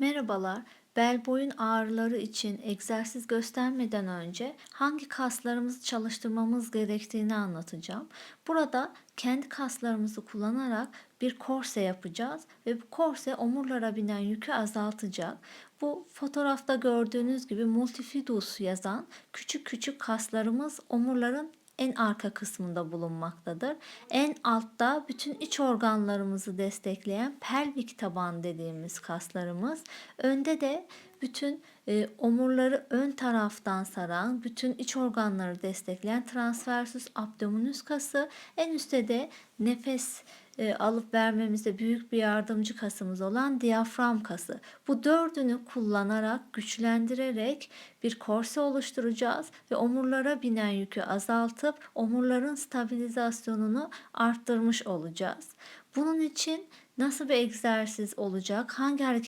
Merhabalar. Bel boyun ağrıları için egzersiz göstermeden önce hangi kaslarımızı çalıştırmamız gerektiğini anlatacağım. Burada kendi kaslarımızı kullanarak bir korse yapacağız ve bu korse omurlara binen yükü azaltacak. Bu fotoğrafta gördüğünüz gibi multifidus yazan küçük küçük kaslarımız omurların en arka kısmında bulunmaktadır. En altta bütün iç organlarımızı destekleyen pelvik taban dediğimiz kaslarımız. Önde de bütün e, omurları ön taraftan saran, bütün iç organları destekleyen transversus abdominis kası. En üstte de nefes e, alıp vermemizde büyük bir yardımcı kasımız olan diyafram kası. Bu dördünü kullanarak, güçlendirerek bir korse oluşturacağız ve omurlara binen yükü azaltıp omurların stabilizasyonunu arttırmış olacağız. Bunun için nasıl bir egzersiz olacak, hangi hareket